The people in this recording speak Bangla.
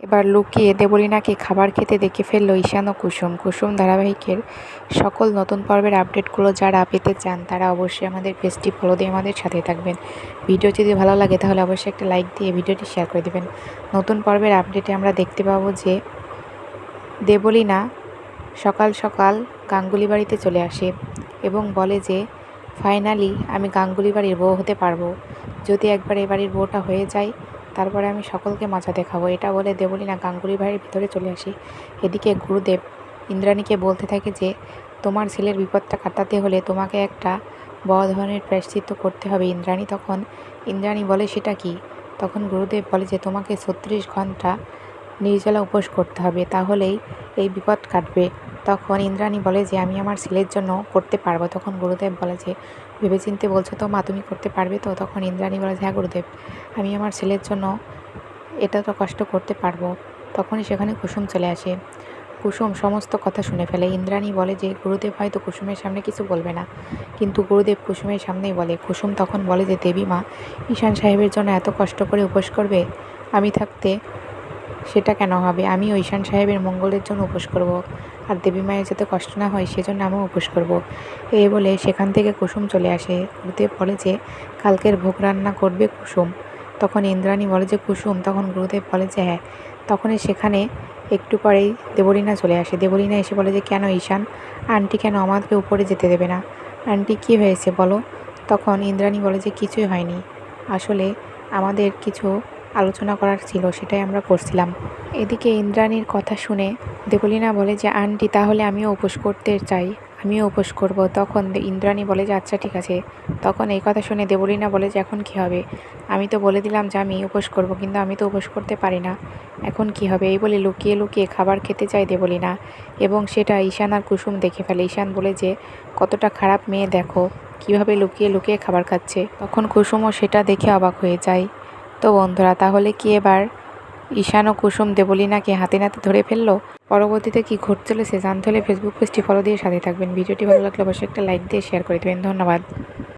এবার লুকিয়ে দেবলীনাকে খাবার খেতে দেখে ফেলল ঈশান ও কুসুম। কুসুম ধারাবাহিকের সকল নতুন পর্বের আপডেটগুলো যারা পেতে চান, তারা অবশ্যই আমাদের পেজটি ফলো দিয়ে আমাদের সাথে থাকবেন। ভিডিও যদি ভালো লাগে, তাহলে অবশ্যই একটা লাইক দিয়ে ভিডিওটি শেয়ার করে দেবেন। নতুন পর্বের আপডেটে আমরা দেখতে পাবো যে দেবলীনা সকাল সকাল গাঙ্গুলি বাড়িতে চলে আসে এবং বলে যে, ফাইনালি আমি গাঙ্গুলি বাড়ির বউ হতে পারব। যদি একবার এ বাড়ির বউটা হয়ে যায় তারপরে আমি সকলকে মজা দেখাবো। এটা বলে দেবলীনা গাঙ্গুলি ভাইয়ের ভিতরে চলে আসি। এদিকে গুরুদেব ইন্দ্রাণীকে বলতে থাকে যে, তোমার ছেলের বিপদটা কাটাতে হলে তোমাকে একটা বড় ধরনের প্রায়শ্চিত্ত করতে হবে। ইন্দ্রাণী তখন, ইন্দ্রাণী বলে, সেটা কি? তখন গুরুদেব বলে যে, তোমাকে ছত্রিশ ঘণ্টা নির্জলা উপোস করতে হবে। তাহলেই এই বিপদ কাটবে। তখন ইন্দ্রাণী বলে যে, আমি আমার ছেলের জন্য করতে পারব। তখন গুরুদেব বলে যে, ভেবেচিন্তে বলছো তো, মা তুমি করতে পারবে তো? তখন ইন্দ্রাণী বলে যে হ্যাঁ গুরুদেব, আমি আমার ছেলের জন্য এটা তো কষ্ট করতে পারব। তখনই সেখানে কুসুম চলে আসে। কুসুম সমস্ত কথা শুনে ফেলে। ইন্দ্রাণী বলে যে, গুরুদেব হয়তো কুসুমের সামনে কিছু বলবে না। কিন্তু গুরুদেব কুসুমের সামনেই বলে। কুসুম তখন বলে যে, দেবী মা, ঈশান সাহেবের জন্য এত কষ্ট করে উপোস করবে? আমি থাকতে সেটা কেন হবে? আমি ঐশান সাহেবের মঙ্গলের জন্য উপোস করব। আর দেবী মায়ের যাতে কষ্ট না হয়, সেজন্য আমিও উপোস করব। এই বলে সেখান থেকে কুসুম চলে আসে। গুরুদেব বলে যে, কালকের ভোগ রান্না করবে কুসুম। তখন ইন্দ্রাণী বলে যে, কুসুম, তখন গুরুদেব বলে যে হ্যাঁ। তখনই সেখানে একটু পরেই দেবলীনা চলে আসে। দেবলীনা এসে বলে যে, কেন ঈশান? আন্টি কেন আমাদেরকে উপরে যেতে দেবে না? আন্টি, কী হয়েছে বলো? তখন ইন্দ্রাণী বলে যে, কিছুই হয়নি। আসলে আমাদের কিছু আলোচনা করার ছিল, সেটাই আমরা করছিলাম। এদিকে ইন্দ্রাণীর কথা শুনে দেবলীনা বলে যে, আন্টি, তাহলে আমিও উপোস করতে চাই। আমিও উপোস করব। তখন ইন্দ্রাণী বলে যে আচ্ছা ঠিক আছে। তখন এই কথা শুনে দেবলীনা বলে যে, এখন কি হবে? আমি তো বলে দিলাম যে, আমি উপোস করব, কিন্তু আমি তো উপোস করতে পারি না। এখন কি হবে? এই বলে লুকিয়ে লুকিয়ে খাবার খেতে চায় দেবলীনা। এবং সেটা ঈশান আর কুসুম দেখে ফেলে। ঈশান বলে যে, কতটা খারাপ মেয়ে দেখো, কীভাবে লুকিয়ে লুকিয়ে খাবার খাচ্ছে? তখন কুসুমও সেটা দেখে অবাক হয়ে যায়। তো বন্ধুরা, তাহলে কি এবার ঈশান ও কুসুম দেবলীনাকে হাতে নাতে ধরে ফেলল? পরবর্তীতে কি ঘটছিল সে জানতে হলে ফেসবুক পেজটি ফলো দিয়ে সাথে থাকবেন। ভিডিওটি ভালো লাগলে অবশ্যই একটা লাইক দিয়ে শেয়ার করে দেবেন। ধন্যবাদ।